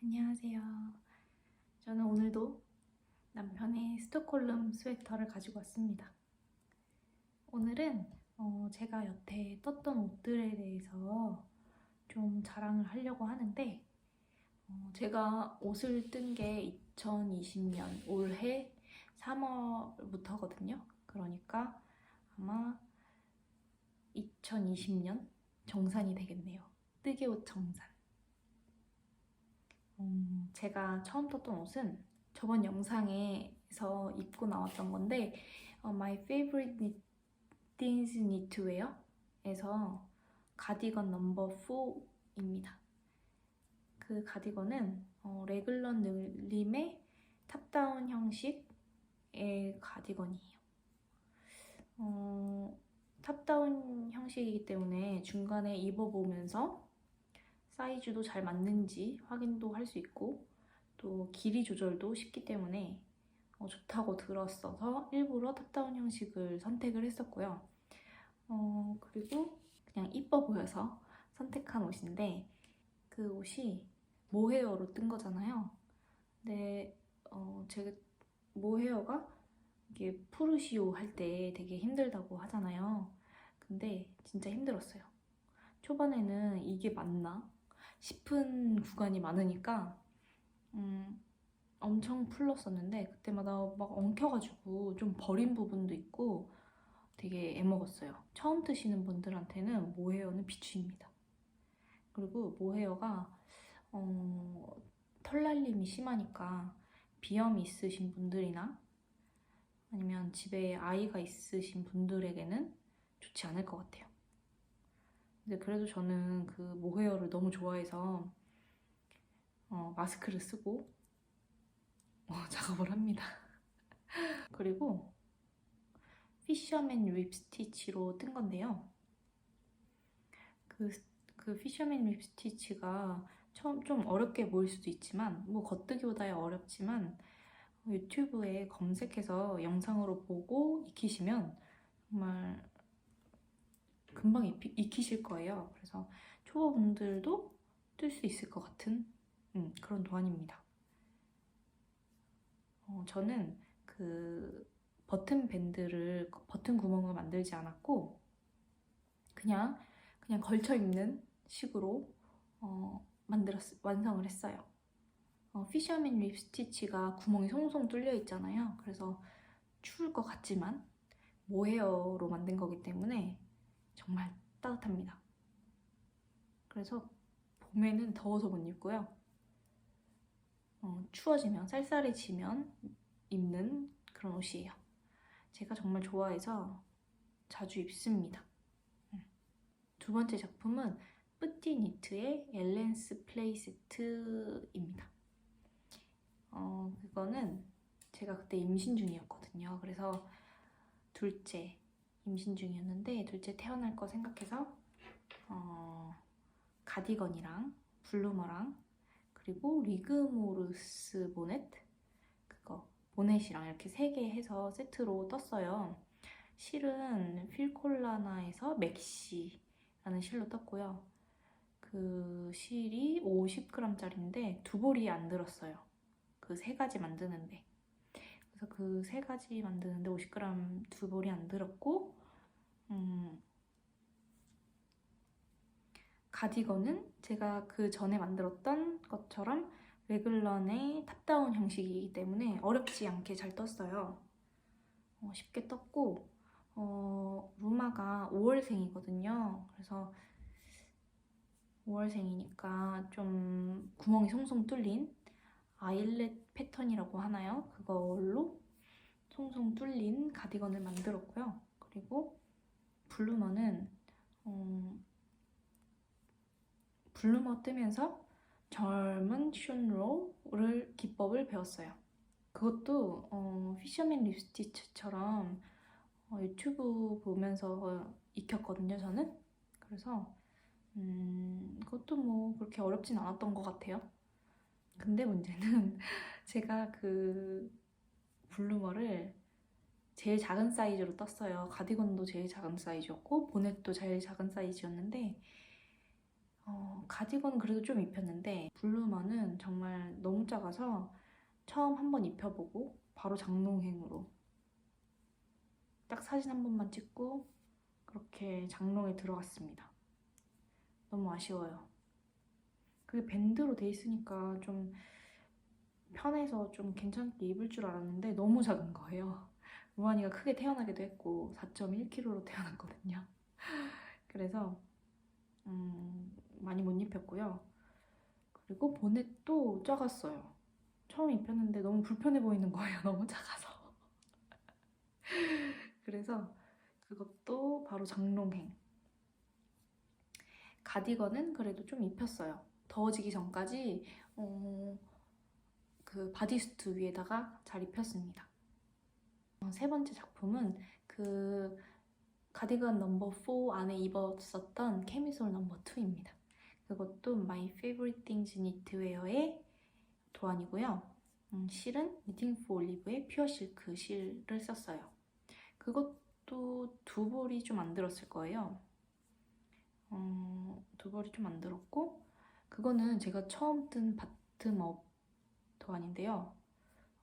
안녕하세요. 저는 오늘도 남편의 스톡홀름 스웨터를 가지고 왔습니다. 오늘은 어, 제가 여태 떴던 옷들에 대해서 좀 자랑을 하려고 하는데 어, 제가 옷을 뜬 게 2020년 올해 3월부터거든요. 그러니까 아마 2020년 정산이 되겠네요. 뜨개 옷 정산. 음, 제가 처음 떴던 옷은 저번 영상에서 입고 나왔던 건데 어, My Favorite Things Knitwear에서 가디건 넘버 4입니다. 그 가디건은 어, 레글러 늘림의 탑다운 형식의 가디건이에요. 어, 탑다운 형식이기 때문에 중간에 입어보면서 사이즈도 잘 맞는지 확인도 할 수 있고 또 길이 조절도 쉽기 때문에 어, 좋다고 들었어서 일부러 탑다운 형식을 선택을 했었고요. 어, 그리고 그냥 이뻐 보여서 선택한 옷인데 그 옷이 모헤어로 뜬 거잖아요. 근데 어, 제가 모헤어가 이게 푸르시오 할 때 되게 힘들다고 하잖아요. 근데 진짜 힘들었어요. 초반에는 이게 맞나 싶은 구간이 많으니까 음, 엄청 풀렀었는데 그때마다 막 엉켜가지고 좀 버린 부분도 있고 되게 애먹었어요. 처음 뜨시는 분들한테는 모헤어는 비추입니다. 그리고 모헤어가 어, 털날림이 심하니까 비염이 있으신 분들이나 아니면 집에 아이가 있으신 분들에게는 좋지 않을 것 같아요. 근데 그래도 저는 그 모헤어를 너무 좋아해서 어, 마스크를 쓰고 어, 작업을 합니다. 그리고 피셔맨 립스티치로 뜬 건데요. 그, 그 피셔맨 립스티치가 처음 좀 어렵게 보일 수도 있지만 뭐 겉뜨기보다 어렵지만 유튜브에 검색해서 영상으로 보고 익히시면 정말 금방 익히, 익히 실 거예요. 그래서 초보분들도 뜰 수 있을 것 같은 음, 그런 도안입니다. 어, 저는 그 버튼 밴드를 버튼 구멍을 만들지 않았고 그냥 그냥 걸쳐 입는 식으로 어, 만들었 완성을 했어요. 어, 피셔맨 립스티치가 구멍이 송송 뚫려 있잖아요. 그래서 추울 것 같지만 모헤어로 만든 거기 때문에 정말 따뜻합니다. 그래서 봄에는 더워서 못 입고요. 어, 추워지면 쌀쌀해지면 입는 그런 옷이에요. 제가 정말 좋아해서 자주 입습니다. 음. 두 번째 작품은 뿌띠 니트의 엘렌스 플레이세트입니다. 어, 그거는 제가 그때 임신 중이었거든요. 그래서 둘째 임신 중이었는데 둘째 태어날 거 생각해서 어, 가디건이랑 블루머랑 그리고 리그모르스 보넷 그거 보넷이랑 이렇게 세 개 해서 세트로 떴어요. 실은 필콜라나에서 맥시라는 실로 떴고요. 그 실이 50g짜리인데 두 볼이 안 들었어요. 그 세 가지 만드는데. 그래서 그 세 가지 만드는데 50g 두 볼이 안 들었고, 음, 가디건은 제가 그 전에 만들었던 것처럼 레글런의 탑다운 형식이기 때문에 어렵지 않게 잘 떴어요. 어, 쉽게 떴고, 어, 루마가 5월생이거든요. 그래서 5월생이니까 좀 구멍이 송송 뚫린 아일렛 패턴이라고 하나요? 그걸로 송송 뚫린 가디건을 만들었고요. 그리고 블루머는 어, 블루머 뜨면서 젊은 슌로를 기법을 배웠어요. 그것도 어, 피셔맨 립스티치처럼 어, 유튜브 보면서 익혔거든요, 저는. 그래서 음, 그것도 뭐 그렇게 어렵진 않았던 것 같아요. 근데 문제는 제가 그 블루머를 제일 작은 사이즈로 떴어요. 가디건도 제일 작은 사이즈였고 보넷도 제일 작은 사이즈였는데 어, 가디건은 그래도 좀 입혔는데 블루마는 정말 너무 작아서 처음 한번 입혀보고 바로 장롱행으로 딱 사진 한 번만 찍고 그렇게 장롱에 들어갔습니다. 너무 아쉬워요. 그게 밴드로 돼 있으니까 좀 편해서 좀 괜찮게 입을 줄 알았는데 너무 작은 거예요. 루안이가 크게 태어나기도 했고 4.1kg로 태어났거든요. 그래서 음, 많이 못 입혔고요. 그리고 보넷도 작았어요. 처음 입혔는데 너무 불편해 보이는 거예요. 너무 작아서. 그래서 그것도 바로 장롱행. 가디건은 그래도 좀 입혔어요. 더워지기 전까지 어, 그 바디수트 위에다가 잘 입혔습니다. 어, 세 번째 작품은 그 가디건 넘버 4 안에 입었었던 캐미솔 넘버 2입니다. 그것도 My Favorite Things Knitwear의 도안이고요. 음, 실은 니팅 포 올리브의 퓨어 실크 실을 썼어요. 그것도 두 벌이 좀 안 들었을 거예요. 어, 두 벌이 좀 안 들었고 그거는 제가 처음 뜬 바텀업 도안인데요.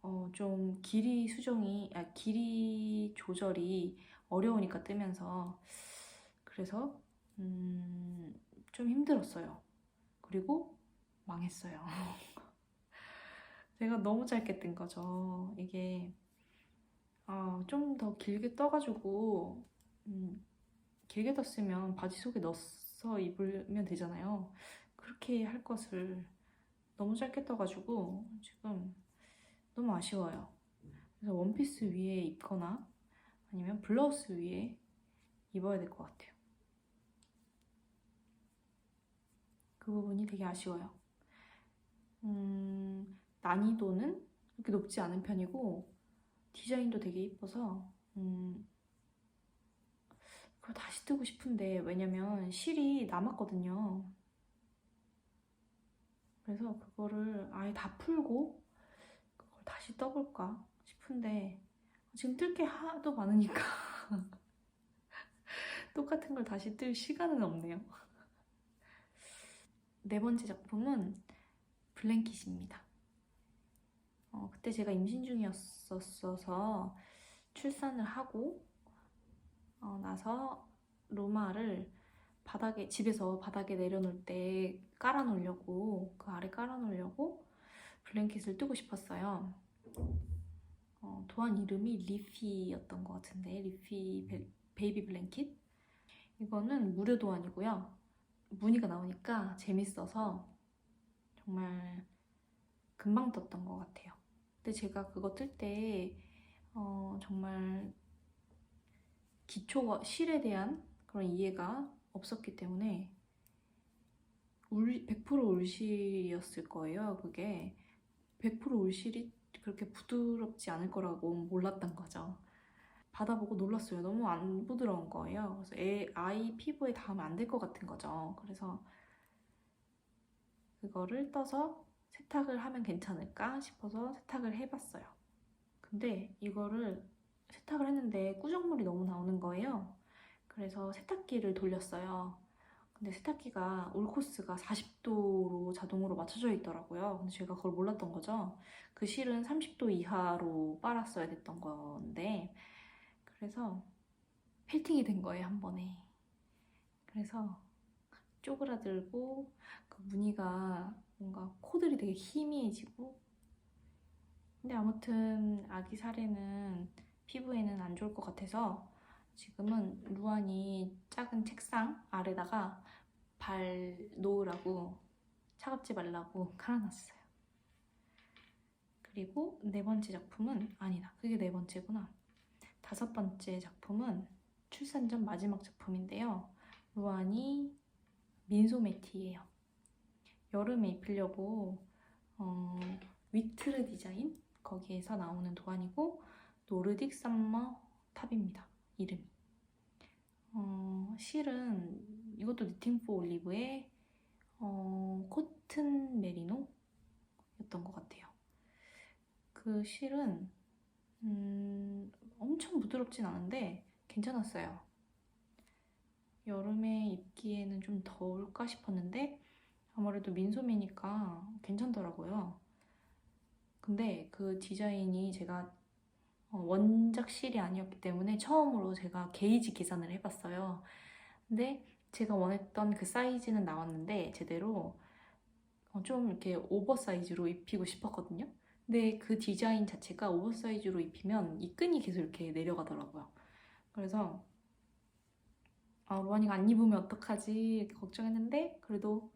어, 좀 길이 수정이, 아, 길이 조절이 어려우니까 뜨면서 그래서 음, 좀 힘들었어요. 그리고 망했어요. 제가 너무 짧게 뜬 거죠. 이게 아, 좀 더 길게 떠가지고 음, 길게 떴으면 바지 속에 넣어서 입으면 되잖아요. 그렇게 할 것을 너무 짧게 떠가지고 지금 너무 아쉬워요. 그래서 원피스 위에 입거나 아니면 블라우스 위에 입어야 될 것 같아요. 그 부분이 되게 아쉬워요. 음, 난이도는 그렇게 높지 않은 편이고 디자인도 되게 이뻐서 음, 그걸 다시 뜨고 싶은데 왜냐면 실이 남았거든요. 그래서 그거를 아예 다 풀고 다시 떠볼까 싶은데 지금 뜰 게 하도 많으니까 똑같은 걸 다시 뜰 시간은 없네요. 네 번째 작품은 블랭킷입니다. 어, 그때 제가 임신 중이었었어서 출산을 하고 어, 나서 로마를 바닥에 집에서 바닥에 내려놓을 때 깔아놓으려고 그 아래 깔아놓으려고 블랭킷을 뜨고 싶었어요. 어, 도안 이름이 리피였던 것 같은데 리피 베, 베이비 블랭킷 이거는 무료 도안이고요. 무늬가 나오니까 재밌어서 정말 금방 떴던 것 같아요. 근데 제가 그거 뜰때 어, 정말 기초가 실에 대한 그런 이해가 없었기 때문에 울, 100% 울실이었을 거예요. 그게 100% 울실이 그렇게 부드럽지 않을 거라고 몰랐던 거죠. 받아보고 놀랐어요. 너무 안 부드러운 거예요. 그래서 애, 아이 피부에 닿으면 안 될 것 같은 거죠. 그래서 그거를 떠서 세탁을 하면 괜찮을까 싶어서 세탁을 해봤어요. 근데 이거를 세탁을 했는데 꾸정물이 너무 나오는 거예요. 그래서 세탁기를 돌렸어요. 근데 세탁기가 올코스가 40도로 자동으로 맞춰져 있더라고요. 근데 제가 그걸 몰랐던 거죠. 그 실은 30도 이하로 빨았어야 됐던 건데 그래서 펠팅이 된 거예요, 한 번에. 그래서 쪼그라들고 그 무늬가 뭔가 코들이 되게 희미해지고 근데 아무튼 아기 사례는 피부에는 안 좋을 것 같아서 지금은 루안이 작은 책상 아래다가 발 놓으라고 차갑지 말라고 깔아놨어요. 그리고 네 번째 작품은 아니다. 그게 네 번째구나. 다섯 번째 작품은 출산 전 마지막 작품인데요. 루안이 민소매티예요. 여름에 입으려고 어, 위트르 디자인 거기에서 나오는 도안이고 노르딕 썸머 탑입니다. 이름이. 어, 실은 이것도 니팅 포 올리브의 어, 코튼 메리노였던 것 같아요. 그 실은 음, 엄청 부드럽진 않은데 괜찮았어요. 여름에 입기에는 좀 더울까 싶었는데 아무래도 민소매니까 괜찮더라고요. 근데 그 디자인이 제가 어, 원작 실이 아니었기 때문에 처음으로 제가 게이지 계산을 해봤어요. 근데 제가 원했던 그 사이즈는 나왔는데 제대로 어, 좀 이렇게 오버사이즈로 입히고 싶었거든요. 근데 그 디자인 자체가 오버사이즈로 입히면 이 끈이 계속 이렇게 내려가더라고요. 그래서 아, 로안이가 안 입으면 어떡하지 걱정했는데 그래도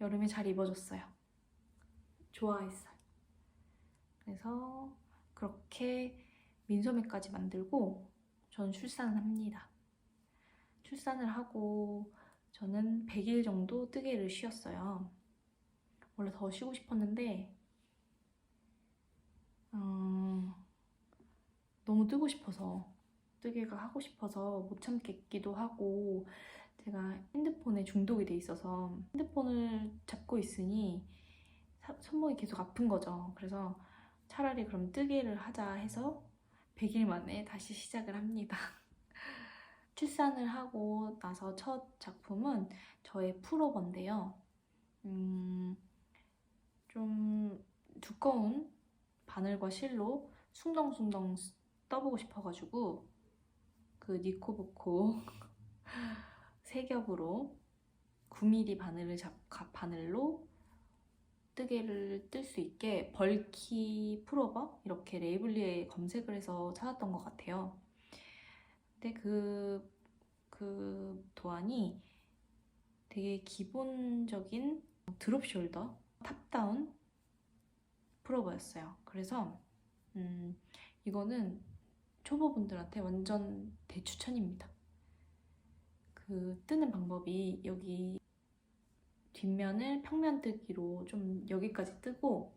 여름에 잘 입어줬어요. 좋아했어요. 그래서 그렇게 민소매까지 만들고 저는 출산을 합니다. 출산을 하고 저는 100일 정도 뜨개를 쉬었어요. 원래 더 쉬고 싶었는데 음, 너무 뜨고 싶어서 뜨개가 하고 싶어서 못 참겠기도 하고 제가 핸드폰에 중독이 돼 있어서 핸드폰을 잡고 있으니 사- 손목이 계속 아픈 거죠. 그래서 차라리 그럼 뜨개를 하자 해서 100일 만에 다시 시작을 합니다. 출산을 하고 나서 첫 작품은 저의 풀오버인데요. 음, 좀 두꺼운 바늘과 실로 숭덩숭덩 떠보고 싶어가지고 그 니코보코 세 겹으로 9mm 바늘을 잡 가- 바늘로 뜨개를 뜰 수 있게 벌키 풀오버 이렇게 레이블리에 검색을 해서 찾았던 것 같아요. 근데 그, 그 도안이 되게 기본적인 드롭 숄더, 탑다운 풀오버였어요. 그래서 음, 이거는 초보분들한테 완전 대추천입니다. 그 뜨는 방법이 여기 뒷면을 평면 뜨기로 좀 여기까지 뜨고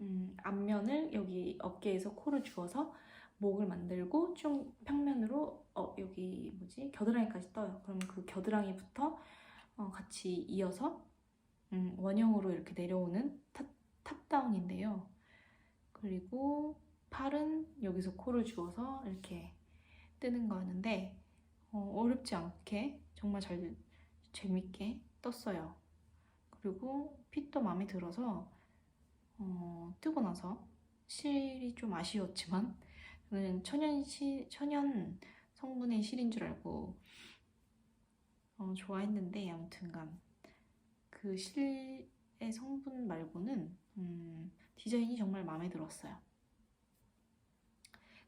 음, 앞면을 여기 어깨에서 코를 주어서 목을 만들고 쭉 평면으로 어, 여기 뭐지 겨드랑이까지 떠요. 그럼 그 겨드랑이부터 어, 같이 이어서 음, 원형으로 이렇게 내려오는 탑, 탑다운인데요. 그리고 팔은 여기서 코를 주어서 이렇게 뜨는 거였는데 어, 어렵지 않게 정말 잘 재밌게 떴어요. 그리고 핏도 마음에 들어서 어, 뜨고 나서 실이 좀 아쉬웠지만 저는 천연 시, 천연 성분의 실인 줄 알고 어, 좋아했는데 아무튼간 그 실의 성분 말고는 음, 디자인이 정말 마음에 들었어요.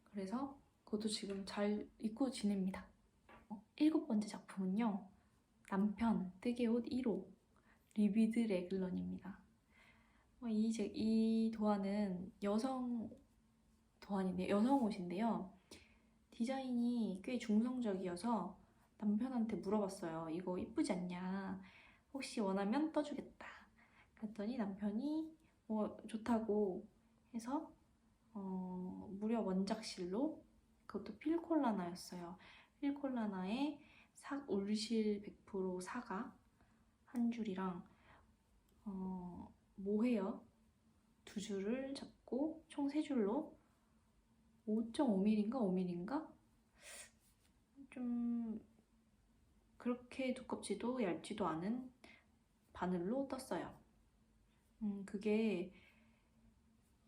그래서 그것도 지금 잘 입고 지냅니다. 어, 일곱 번째 작품은요. 남편 뜨개 옷 1호 리비드 레글런입니다. 어, 이, 제- 이 도안은 여성 도안인데 여성 옷인데요. 디자인이 꽤 중성적이어서 남편한테 물어봤어요. 이거 이쁘지 않냐? 혹시 원하면 떠주겠다. 그랬더니 남편이 어, 좋다고 해서 어, 무려 원작실로 그것도 필콜라나였어요. 필콜라나에 사, 울실 100% 사과 한 줄이랑 어, 모헤어 두 줄을 잡고 총 세 줄로 5.5mm인가 5mm인가 좀 그렇게 두껍지도 얇지도 않은 바늘로 떴어요. 음, 그게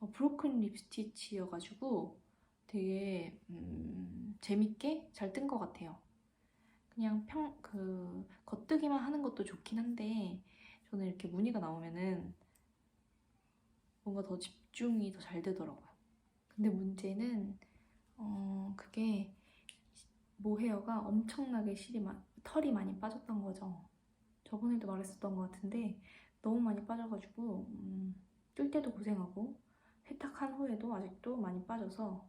어, 브로큰 립스티치여가지고 되게 음, 재밌게 잘 뜬 것 같아요. 그냥 평, 그, 겉뜨기만 하는 것도 좋긴 한데, 저는 이렇게 무늬가 나오면은 뭔가 더 집중이 더 잘 되더라고요. 근데 문제는, 어, 그게 모헤어가 엄청나게 실이, 마, 털이 많이 빠졌던 거죠. 저번에도 말했었던 것 같은데, 너무 많이 빠져가지고, 음, 뜰 때도 고생하고, 세탁한 후에도 아직도 많이 빠져서,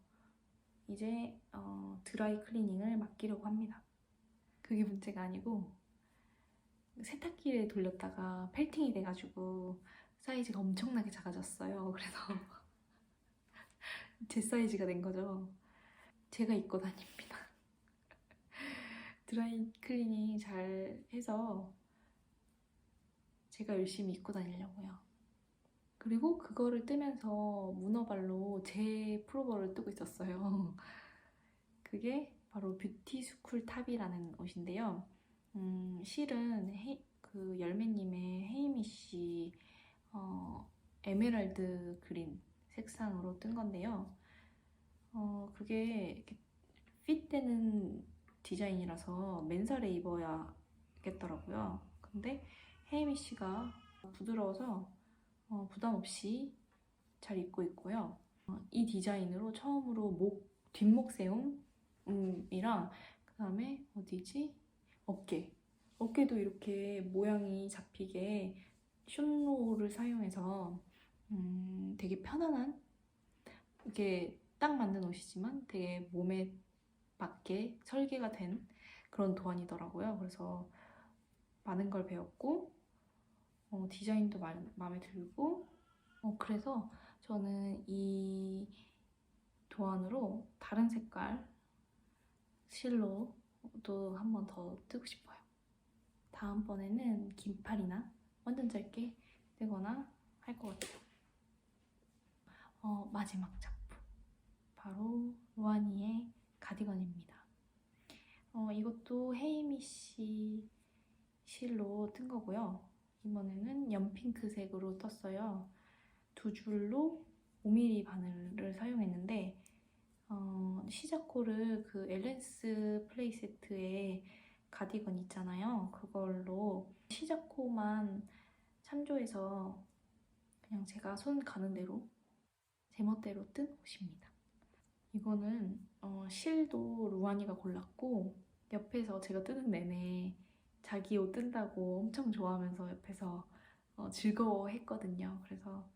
이제, 어, 드라이 클리닝을 맡기려고 합니다. 그게 문제가 아니고 세탁기를 돌렸다가 펠팅이 돼가지고 사이즈가 엄청나게 작아졌어요. 그래서 제 사이즈가 된 거죠. 제가 입고 다닙니다. 드라이 클리닝 잘 해서 제가 열심히 입고 다니려고요. 그리고 그거를 뜨면서 문어발로 제 프로버를 뜨고 있었어요. 그게 바로 뷰티 스쿨 탑이라는 옷인데요. 음, 실은 헤, 그 열매님의 헤이미 헤이미 씨 어, 에메랄드 그린 색상으로 뜬 건데요. 어, 그게 핏되는 디자인이라서 맨살에 입어야겠더라고요. 근데 혜미 씨가 부드러워서 어, 부담 없이 잘 입고 있고요. 어, 이 디자인으로 처음으로 목 뒷목 세움 이랑 그 다음에 어디지? 어깨. 어깨도 이렇게 모양이 잡히게 슌로를 사용해서 음, 되게 편안한? 이게 딱 맞는 옷이지만 되게 몸에 맞게 설계가 된 그런 도안이더라고요. 그래서 많은 걸 배웠고 어, 디자인도 마, 마음에 들고. 어, 그래서 저는 이 도안으로 다른 색깔 실로도 한 번 더 뜨고 싶어요. 다음번에는 긴팔이나 완전 짧게 뜨거나 할 것 같아요. 어, 마지막 작품. 바로 로아니의 가디건입니다. 어, 이것도 헤이미 씨 실로 뜬 거고요. 이번에는 연핑크색으로 떴어요. 두 줄로 5mm 바늘을 사용했는데 어, 시자코를 그 엘렌스 플레이 세트에 가디건 있잖아요. 그걸로 시자코만 참조해서 그냥 제가 손 가는 대로 제멋대로 뜬 옷입니다. 이거는 어, 실도 루아니가 골랐고 옆에서 제가 뜨는 내내 자기 옷 뜬다고 엄청 좋아하면서 옆에서 어, 즐거워했거든요. 그래서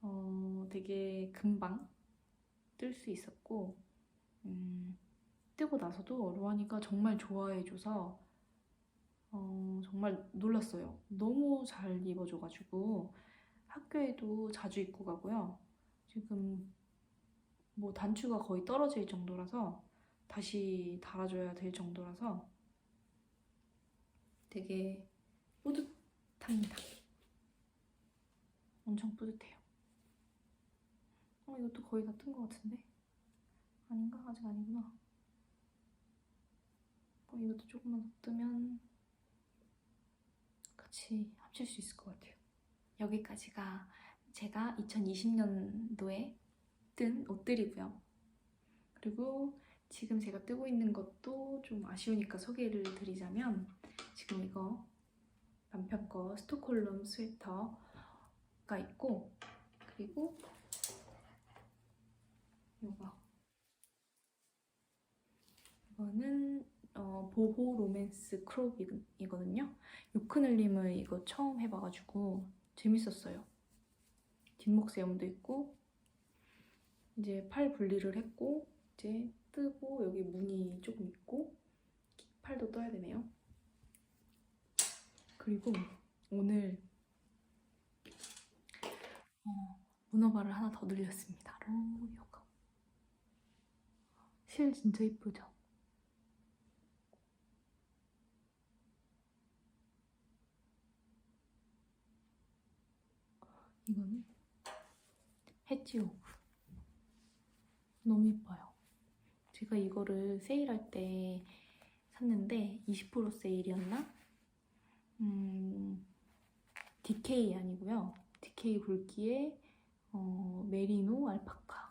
어, 되게 금방 뜰 수 있었고 음, 뜨고 나서도 로아니가 정말 좋아해줘서 어, 정말 놀랐어요. 너무 잘 입어줘가지고 학교에도 자주 입고 가고요. 지금 뭐 단추가 거의 떨어질 정도라서 다시 달아줘야 될 정도라서 되게 뿌듯합니다. 엄청 뿌듯해요. 어, 이것도 거의 다 뜬 것 같은데? 아닌가? 아직 아니구나. 어, 이것도 조금만 더 뜨면 같이 합칠 수 있을 것 같아요. 여기까지가 제가 2020년도에 뜬 옷들이고요. 그리고 지금 제가 뜨고 있는 것도 좀 아쉬우니까 소개를 드리자면 지금 이거 남편 거 스톡홀름 스웨터가 있고 그리고 이거 이거는 어, 보호 로맨스 크롭이거든요. 요크늘림을 이거 처음 해봐가지고 재밌었어요. 뒷목 세움도 있고 이제 팔 분리를 했고 이제 뜨고 여기 무늬 조금 있고 팔도 떠야 되네요. 그리고 오늘 어, 문어발을 하나 더 늘렸습니다. 바로 이거. 실 진짜 이쁘죠? 이거는 해지오브 너무 이뻐요. 제가 이거를 세일할 때 샀는데 20% 세일이었나? 음, DK 아니고요. DK 굵기에 어, 메리노 알파카.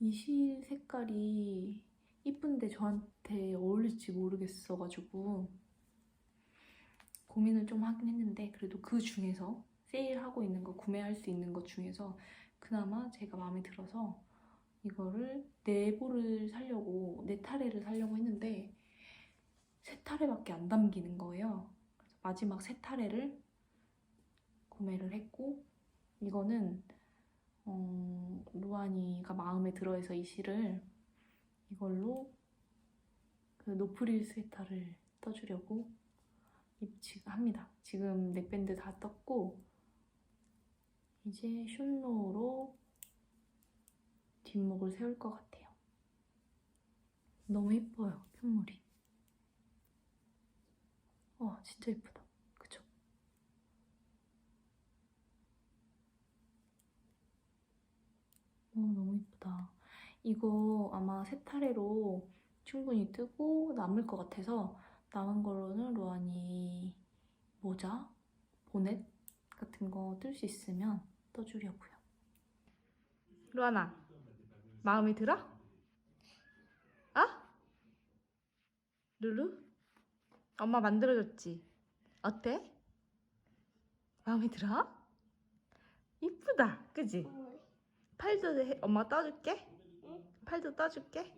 이 실 색깔이 이쁜데 저한테 어울릴지 모르겠어가지고 고민을 좀 하긴 했는데 그래도 그 중에서 세일하고 있는 거 구매할 수 있는 것 중에서 그나마 제가 마음에 들어서 이거를 네 볼을 사려고 네 타래를 사려고 했는데 세 타래밖에 안 담기는 거예요. 그래서 마지막 세 타래를 구매를 했고 이거는 어, 루안이가 마음에 들어해서 이 실을 이걸로 그 노프릴 스웨터를 떠주려고 합니다. 지금 넥밴드 다 떴고 이제 슌로로 뒷목을 세울 것 같아요. 너무 예뻐요, 편물이. 와, 진짜 예쁘다. 그쵸? 어, 너무 예쁘다. 이거 아마 세타래로 충분히 뜨고 남을 것 같아서 남은 걸로는 로안이 모자, 보넷 같은 거 뜰 수 있으면 떠주려고요. 로안아, 마음에 들어? 아? 룰루? 엄마 만들어줬지? 어때? 마음에 들어? 이쁘다, 그지? 팔도 해- 엄마 떠줄게? 팔도 떠줄게?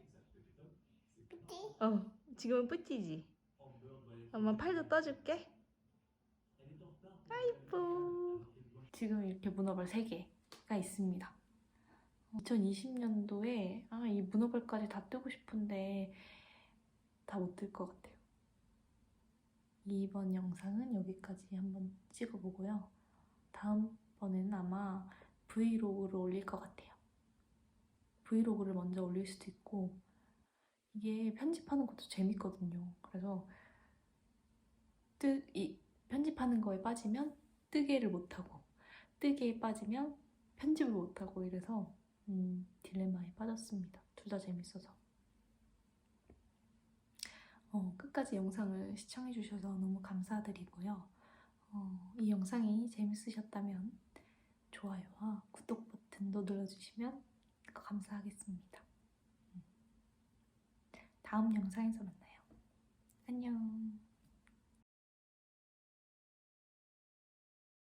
어, 지금은 뿌띠지? 엄마 팔도 떠줄게? 아이뻐. 지금 이렇게 문어발 3개가 있습니다. 2020년도에 아, 이 문어발까지 다 뜨고 싶은데 다 못 뜰 것 같아요. 이번 영상은 여기까지 한번 찍어보고요. 다음번에는 아마 브이로그를 올릴 것 같아요. 브이로그를 먼저 올릴 수도 있고 이게 편집하는 것도 재밌거든요. 그래서 뜨, 이, 편집하는 거에 빠지면 뜨개를 못하고 뜨개에 빠지면 편집을 못하고 이래서 음, 딜레마에 빠졌습니다. 둘 다 재밌어서. 어, 끝까지 영상을 시청해주셔서 너무 감사드리고요. 어, 이 영상이 재밌으셨다면 좋아요와 구독 버튼도 눌러주시면 감사하겠습니다. 음. 다음 영상에서 만나요. 안녕.